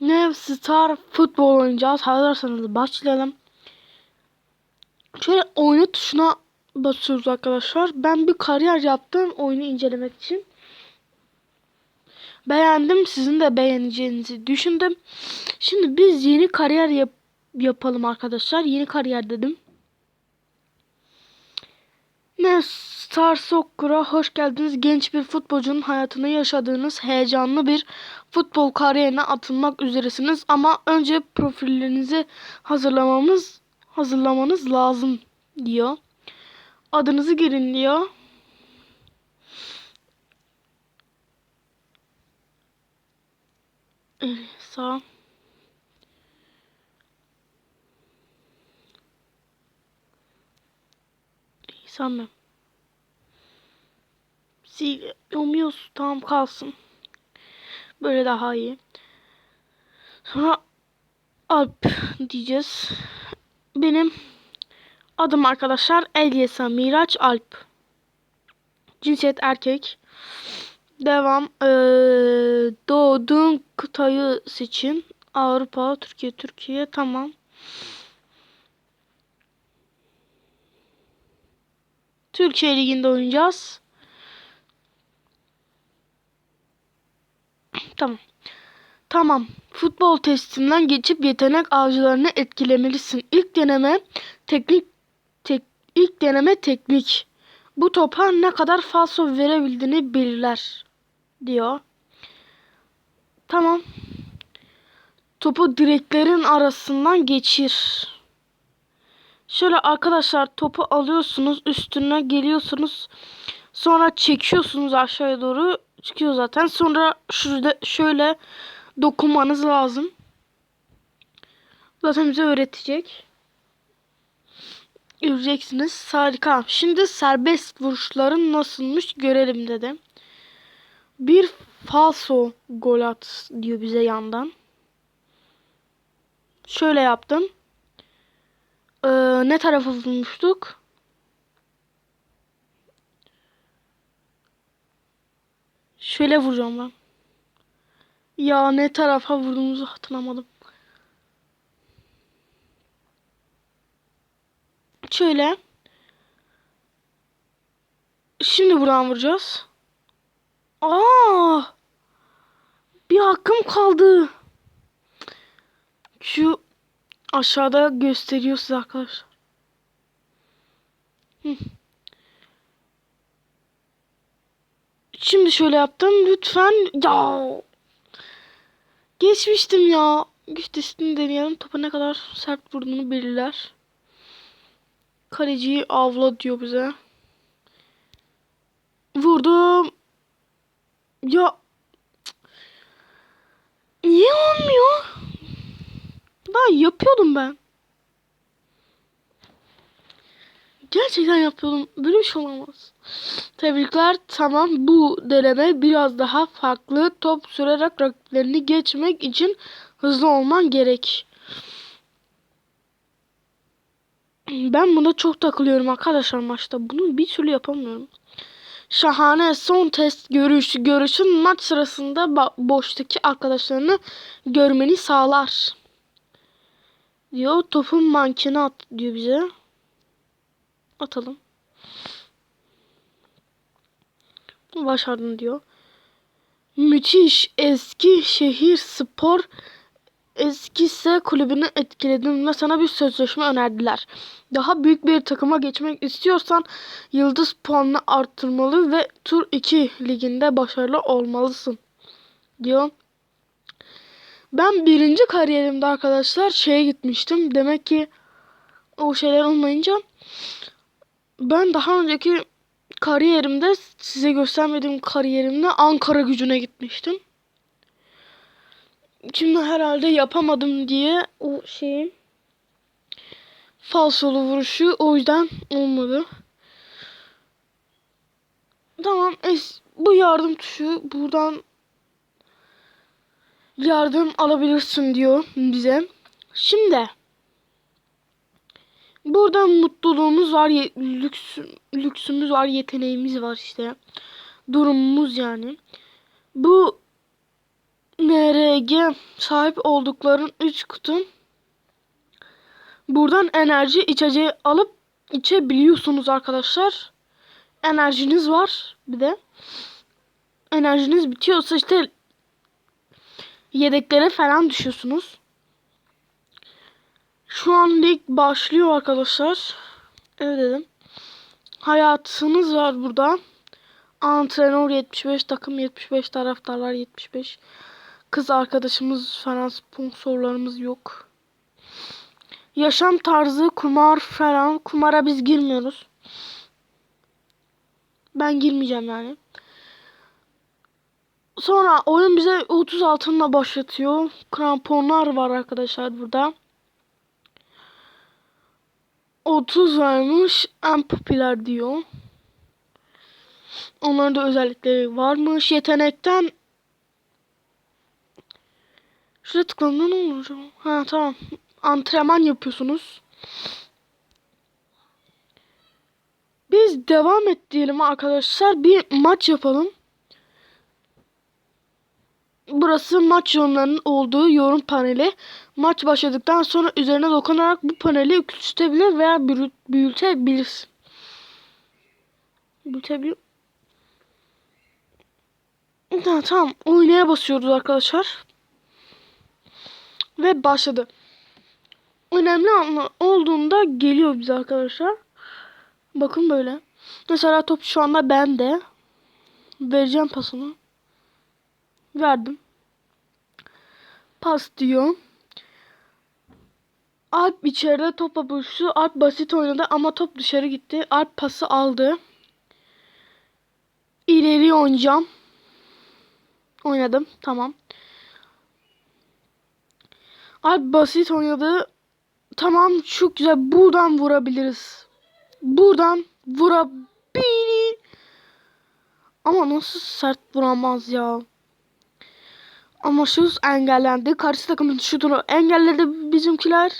Ne Star futbol oynayacağız. Hazırsanız başlayalım. Şöyle oyna tuşuna basıyoruz arkadaşlar. Ben bir kariyer yaptım oyunu incelemek için. Beğendim. Sizin de beğeneceğinizi düşündüm. Şimdi biz yeni kariyer yap yapalım arkadaşlar. Yeni kariyer dedim. Ne Star Soccer'a hoş geldiniz. Genç bir futbolcunun hayatını yaşadığınız heyecanlı bir futbol kariyerine atılmak üzeresiniz. Ama önce profillerinizi hazırlamamız hazırlamanız lazım diyor. Adınızı girin diyor. Evet, sağ. Sanmıyorum. Silmiyoruz. Tamam kalsın. Böyle daha iyi. Sonra Alp diyeceğiz. Benim adım arkadaşlar Elyesa Miraç Alp. Cinsiyet erkek. Devam. Ee, doğduğun kıtayı seçin. Avrupa, Türkiye, Türkiye. Tamam. Türkiye Ligi'nde oynayacağız. Tamam. Tamam. Futbol testinden geçip yetenek avcılarını etkilemelisin. İlk deneme teknik tek, ilk deneme teknik. Bu topa ne kadar falso verebildiğini belirler diyor. Tamam. Topu direklerin arasından geçir. Şöyle arkadaşlar topu alıyorsunuz, üstüne geliyorsunuz. Sonra çekiyorsunuz aşağıya doğru. Çıkıyor zaten. Sonra şurada şöyle dokunmanız lazım. Zaten bize öğretecek. Göreceksiniz. Harika. Şimdi serbest vuruşların nasılmış görelim dedim. Bir falso gol at diyor bize yandan. Şöyle yaptım. Ee, ne tarafa vurmuştuk? Şöyle vuracağım ben. Ya ne tarafa vurduğumuzu hatırlamadım. Şöyle. Şimdi buradan vuracağız. Aa! Bir hakkım kaldı. Şu aşağıda gösteriyor size arkadaşlar. Şimdi şöyle yaptım. Lütfen. Ya. Geçmiştim ya. Güç testini deneyelim. Topa ne kadar sert vurduğunu belirler. Kaleciyi avla diyor bize. Vurdum. Ya. Niye olmuyor? Daha yapıyordum ben. Gerçekten yapıyordum. Böyle bir şey olamaz. Tebrikler. Tamam. Bu deneme biraz daha farklı. Top sürerek rakiplerini geçmek için hızlı olman gerek. Ben buna çok takılıyorum arkadaşlar maçta. Bunu bir türlü yapamıyorum. Şahane son test görüş görüşün maç sırasında boştaki arkadaşlarını görmeni sağlar. Diyor topun mankeni at diyor bize. Atalım. Başardın diyor. Müthiş eski şehir spor eskise kulübünü etkiledim ve sana bir sözleşme önerdiler. Daha büyük bir takıma geçmek istiyorsan yıldız puanını arttırmalı ve Tur 2 liginde başarılı olmalısın diyor. Ben birinci kariyerimde arkadaşlar şeye gitmiştim. Demek ki o şeyler olmayınca ben daha önceki kariyerimde size göstermediğim kariyerimde Ankara gücüne gitmiştim. Şimdi herhalde yapamadım diye o şeyi falsolu vuruşu o yüzden olmadı. Tamam es bu yardım tuşu buradan yardım alabilirsin diyor bize. Şimdi burada mutluluğumuz var, lüks, lüksümüz var, yeteneğimiz var işte. Durumumuz yani. Bu NR EG sahip oldukların 3 kutu. Buradan enerji içeceği alıp içebiliyorsunuz arkadaşlar. Enerjiniz var bir de. Enerjiniz bitiyorsa işte yedeklere falan düşüyorsunuz. Şu an lig başlıyor arkadaşlar. Evet dedim. Hayatınız var burada. Antrenör 75, takım 75, taraftarlar 75. Kız arkadaşımız falan sponsorlarımız yok. Yaşam tarzı kumar falan. Kumara biz girmiyoruz. Ben girmeyeceğim yani. Sonra oyun bize 30 altınla başlatıyor. Kramponlar var arkadaşlar burada. 30 varmış. En popüler diyor. Onların da özellikleri varmış. Yetenekten Şuraya tıkladığında ne olur? Ha tamam. Antrenman yapıyorsunuz. Biz devam et diyelim arkadaşlar. Bir maç yapalım. Burası maç yorumlarının olduğu yorum paneli. Maç başladıktan sonra üzerine dokunarak bu paneli küçültebilir veya büyü- büyütebilir. Büyütebilir. Tamam, tamam. Oynaya basıyoruz arkadaşlar. Ve başladı. Önemli anla olduğunda geliyor bize arkadaşlar. Bakın böyle. Mesela top şu anda bende. Vereceğim pasını. Verdim. Pas diyor. Alp içeride topla buluştu. Alp basit oynadı ama top dışarı gitti. Alp pası aldı. İleri oynayacağım. Oynadım. Tamam. Alp basit oynadı. Tamam çok güzel. Buradan vurabiliriz. Buradan vurabilir. Ama nasıl sert vuramaz ya. Ama şut engellendi. Karşı takımın şutunu engelledi bizimkiler.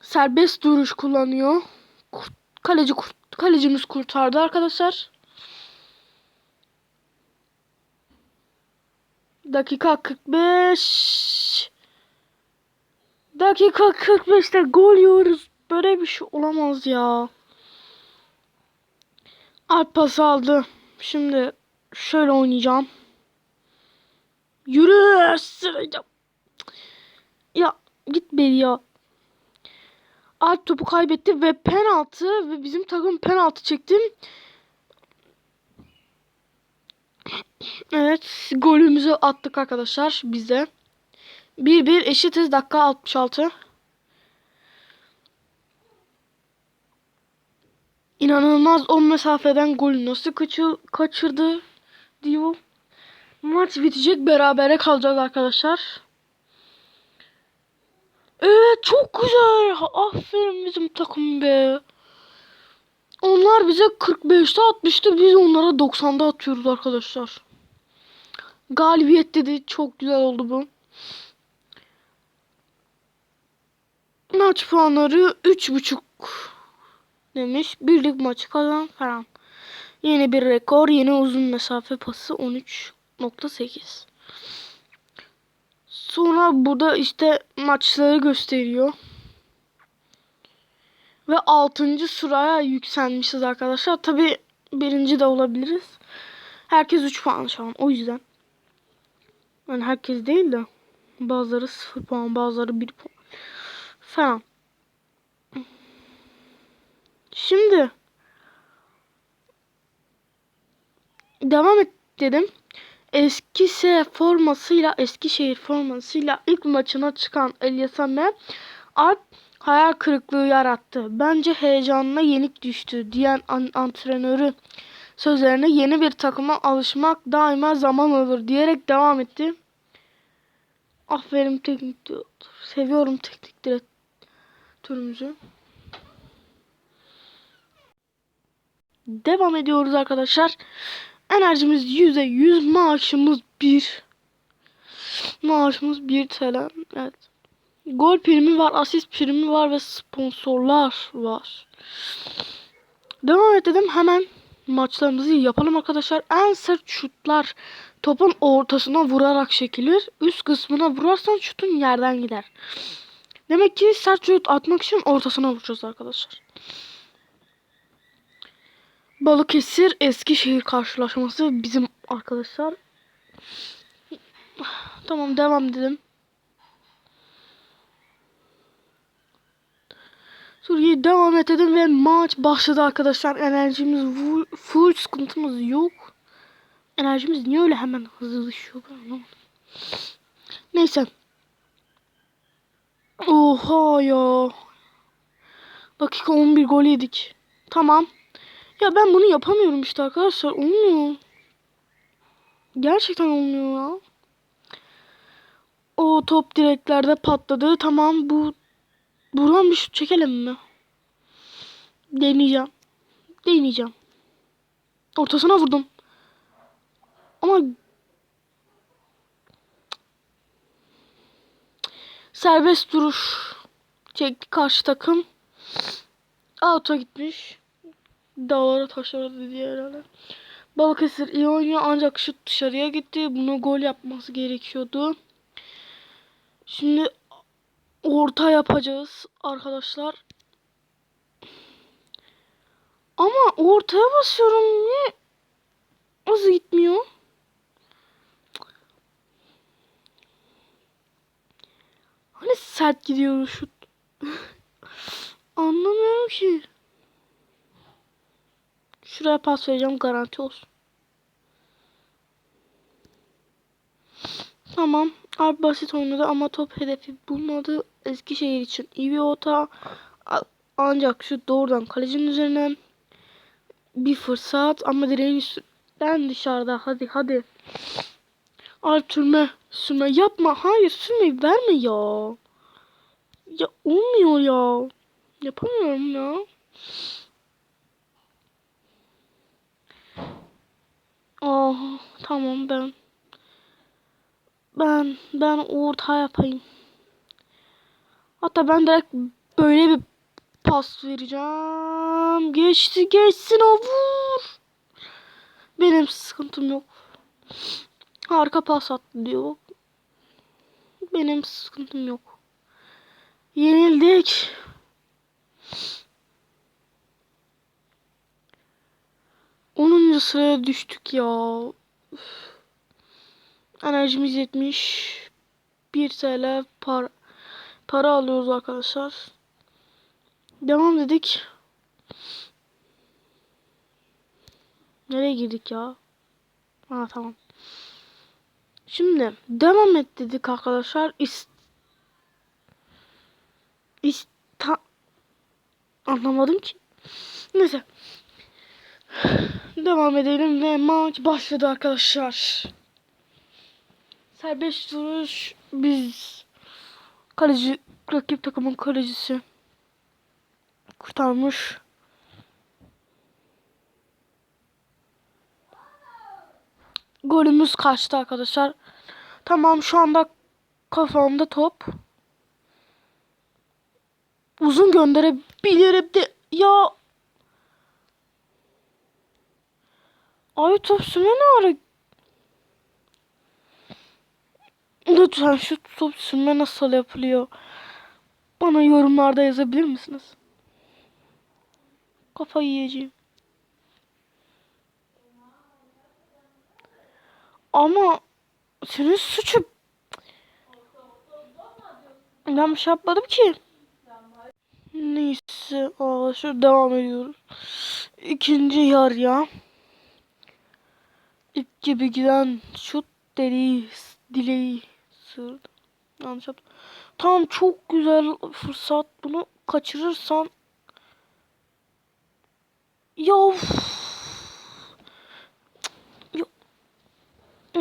Serbest duruş kullanıyor. Kurt- Kaleci kurt- kalecimiz kurtardı arkadaşlar. Dakika 45. Dakika 45'te gol yiyoruz. Böyle bir şey olamaz ya. Alp pas aldı. Şimdi şöyle oynayacağım. Yürü sıracağım. Ya git beri ya. Alp topu kaybetti ve penaltı ve bizim takım penaltı çekti. Evet golümüzü attık arkadaşlar bize. 1-1 eşitiz dakika 66. İnanılmaz o mesafeden golü nasıl kaçır, kaçırdı diyor. Maç bitecek berabere kalacağız arkadaşlar. Evet çok güzel. Aferin bizim takım be. Onlar bize 45'te atmıştı. Biz onlara 90'da atıyoruz arkadaşlar. Galibiyet dedi. Çok güzel oldu bu. Maç puanları 3.5 demiş. Birlik maçı kazan falan. Yeni bir rekor. Yeni uzun mesafe pası 13.8. Sonra burada işte maçları gösteriyor. Ve 6. sıraya yükselmişiz arkadaşlar. Tabi birinci de olabiliriz. Herkes 3 puan şu an. O yüzden. Yani herkes değil de. Bazıları 0 puan, bazıları 1 puan. Falan. Şimdi. Devam et dedim. Eskişehir formasıyla Eskişehir formasıyla ilk maçına çıkan Elyasame Alp hayal kırıklığı yarattı. Bence heyecanına yenik düştü diyen an- antrenörü sözlerine yeni bir takıma alışmak daima zaman alır diyerek devam etti. Aferin teknik direktör. Seviyorum teknik direktörümüzü. Devam ediyoruz arkadaşlar. Enerjimiz %100, maaşımız 1. Maaşımız 1 TL. Evet. Gol primi var, asist primi var ve sponsorlar var. Devam edelim hemen maçlarımızı yapalım arkadaşlar. En sert şutlar topun ortasına vurarak çekilir. Üst kısmına vurarsan şutun yerden gider. Demek ki sert şut atmak için ortasına vuracağız arkadaşlar. Balıkesir Eskişehir karşılaşması bizim arkadaşlar. Tamam devam dedim. Suriye devam edelim ve maç başladı arkadaşlar. Enerjimiz full, sıkıntımız yok. Enerjimiz niye öyle hemen hızlı düşüyor. Neyse. Oha ya. Dakika 11 gol yedik. Tamam. Ya ben bunu yapamıyorum işte arkadaşlar. Olmuyor. Gerçekten olmuyor ya. O top direklerde patladı. Tamam bu buradan bir şut çekelim mi? Deneyeceğim. Deneyeceğim. Ortasına vurdum. Ama serbest duruş çekti karşı takım. Out'a gitmiş. Dağlara taşlara dedi herhalde. Balıkesir iyi oynuyor ancak şut dışarıya gitti. Bunu gol yapması gerekiyordu. Şimdi orta yapacağız arkadaşlar. Ama ortaya basıyorum. Niye hızlı gitmiyor? Hani sert gidiyor şut. Anlamıyorum ki. Şuraya pas vereceğim garanti olsun. Tamam. Abi basit oynadı ama top hedefi bulmadı. Eskişehir için iyi bir ota. A- Ancak şu doğrudan kalecinin üzerine bir fırsat ama direğin üstünden dışarıda. Hadi hadi. Alp sürme. Sürme yapma. Hayır sürmeyi verme ya. Ya olmuyor ya. Yapamıyorum ya. Oh tamam ben. Ben ben orta yapayım. Hatta ben direkt böyle bir pas vereceğim. Geçti geçsin o vur. Benim sıkıntım yok. Harika pas attı diyor. Benim sıkıntım yok. Yenildik. Onuncu sıraya düştük ya. Enerjimiz yetmiş. 1 TL para, para alıyoruz arkadaşlar. Devam dedik. Nereye girdik ya? Ha tamam. Şimdi devam et dedik arkadaşlar. İs İsta anlamadım ki. Neyse. Devam edelim ve maç başladı arkadaşlar. Serbest vuruş biz kaleci rakip takımın kalecisi kurtarmış. Golümüz kaçtı arkadaşlar. Tamam şu anda kafamda top. Uzun gönderebilirim de ya. Ay top süme ne ara Lütfen şu top sürme nasıl yapılıyor? Bana yorumlarda yazabilir misiniz? Kafayı yiyeceğim. Ama senin suçu ben bir şey yapmadım ki. Neyse arkadaşlar devam ediyoruz. İkinci yarıya. İlk gibi giden şut deliği dileği sığırdı. Yanlış yaptım. Tamam çok güzel fırsat. Bunu kaçırırsan ya ya,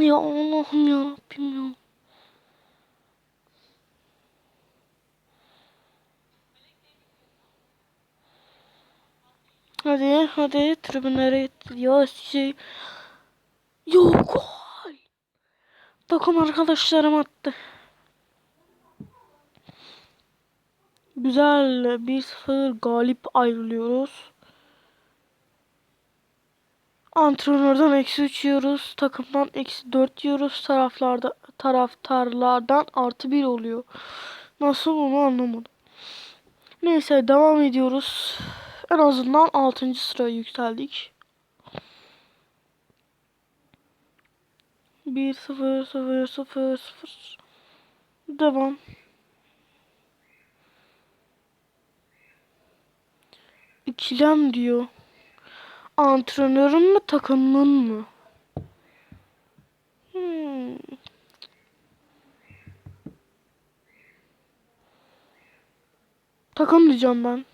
ya Allah'ım ya Rabbim ya. Hadi hadi tribünlere ya şey yok gol. Takım arkadaşlarım attı. Güzel 1-0 galip ayrılıyoruz. Antrenörden eksi 3 yiyoruz. Takımdan eksi 4 yiyoruz. Taraflarda, taraftarlardan artı 1 oluyor. Nasıl onu anlamadım. Neyse devam ediyoruz. En azından 6. sıraya yükseldik. 1 0 0 0 0 Devam. İkilem diyor. Antrenörün mü takımın mı? Hmm. Takım diyeceğim ben.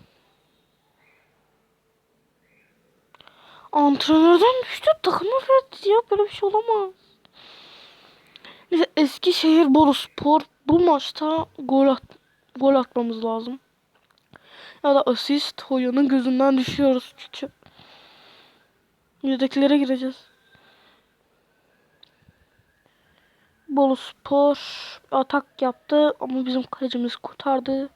Antrenörden düştü takıma verdi ya böyle bir şey olamaz. Eskişehir Boluspor bu maçta gol at gol atmamız lazım. Ya da asist hocanın gözünden düşüyoruz çünkü. Yedekilere gireceğiz. Boluspor atak yaptı ama bizim kalecimiz kurtardı.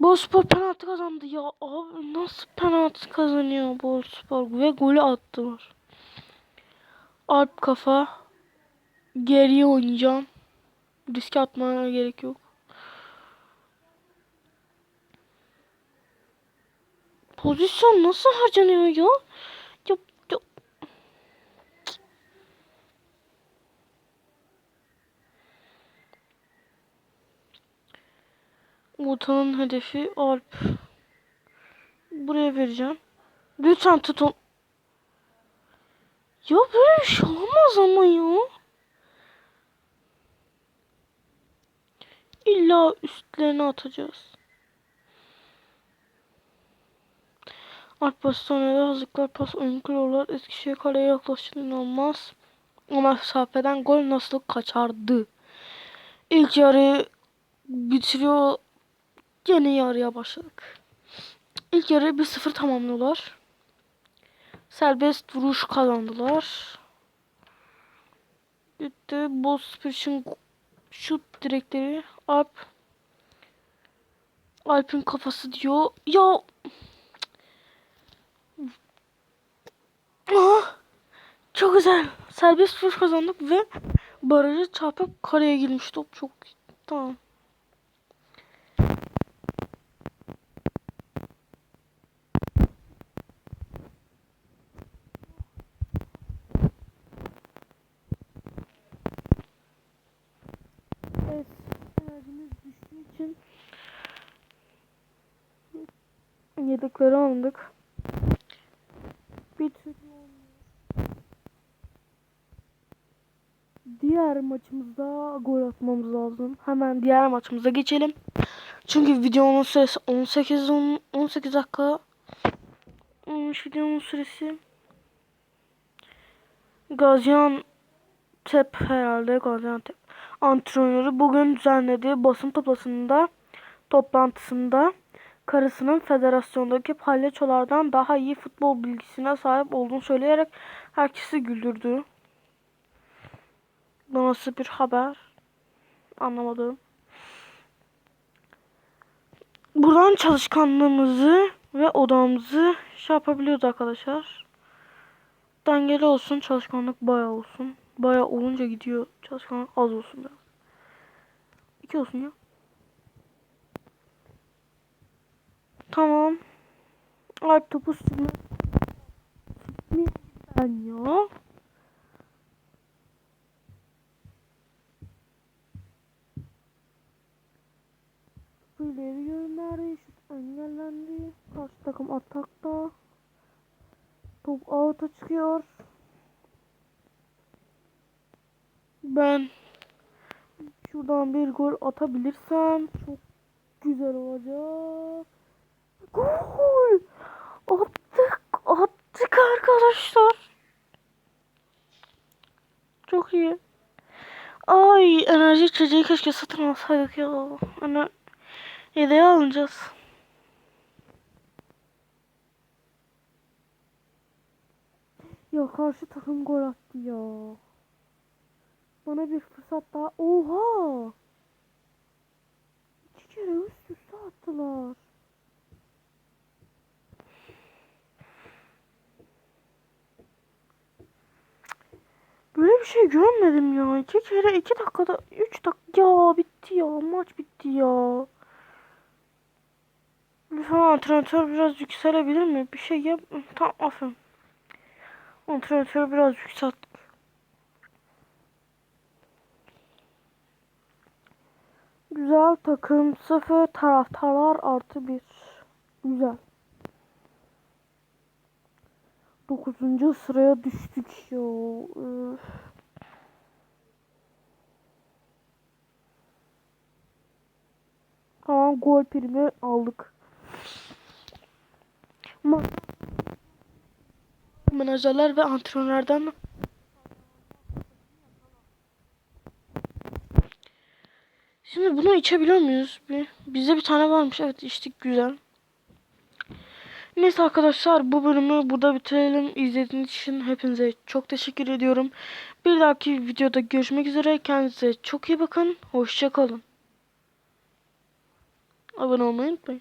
Boluspor penaltı kazandı ya. Abi nasıl penaltı kazanıyor Boluspor ve golü attılar. Alp kafa. Geriye oynayacağım. Riske atmaya gerek yok. Pozisyon nasıl harcanıyor ya? Ya, ya. Mutanın hedefi Alp. Buraya vereceğim. Lütfen tutun. Ya böyle bir şey olamaz ama ya. İlla üstlerine atacağız. Alp Pastanede hazırlıklar pas oyun kuruyorlar. Eskişehir kaleye yaklaştı inanılmaz. Ama mesafeden gol nasıl kaçardı. İlk yarı bitiriyor. Yeni yarıya başladık. İlk yarı 1-0 tamamlıyorlar. Serbest vuruş kazandılar. Bitti. Bozspor için şut direkleri. Alp. Alp'in kafası diyor. Ya. Ah, çok güzel. Serbest vuruş kazandık ve barajı çarpıp kareye girmiş top. Çok tamam. Evet, enerjimiz düştüğü için yedekleri aldık. Bir türlü. Diğer maçımızda gol atmamız lazım. Hemen diğer maçımıza geçelim. Çünkü videonun süresi 18 on- 18 dakika. Olmuş videonun süresi. Gaziantep herhalde Gaziantep. Antrenörü bugün düzenlediği basın toplantısında toplantısında karısının federasyondaki palyaçolardan daha iyi futbol bilgisine sahip olduğunu söyleyerek herkesi güldürdü. Bu nasıl bir haber? Anlamadım. Buradan çalışkanlığımızı ve odamızı şey yapabiliyoruz arkadaşlar. Dengeli olsun, çalışkanlık bayağı olsun. Bayağı olunca gidiyor. Çalışkanlık az olsun biraz. İki olsun ya. Tamam. Alp topu sürme. Ben ya? İleri gönderdi. Şut engellendi. Karşı takım atakta. Top out'a çıkıyor. Ben şuradan bir gol atabilirsem çok güzel olacak. Gol! Attık! Attık arkadaşlar. Çok iyi. Ay enerji içeceği keşke satın alsaydık ya. Hani yedeğe alacağız. Ya karşı takım gol attı ya. Bana bir fırsat daha. Oha! İki kere üst üste attılar. Böyle bir şey görmedim ya. İki kere iki dakikada üç dakika ya bitti ya maç bitti ya. Lütfen antrenatör biraz yükselebilir mi? Bir şey yap. Tamam aferin. Antrenatörü biraz yükselttik. Güzel takım sıfır taraftarlar artı bir. Güzel. Dokuzuncu sıraya düştük ya. Üf. Tamam gol primi aldık. Ma Menajerler ve antrenörlerden Şimdi bunu içebiliyor muyuz? Bir, bizde bir tane varmış. Evet içtik güzel. Neyse arkadaşlar bu bölümü burada bitirelim. İzlediğiniz için hepinize çok teşekkür ediyorum. Bir dahaki videoda görüşmek üzere. Kendinize çok iyi bakın. Hoşçakalın. Abone.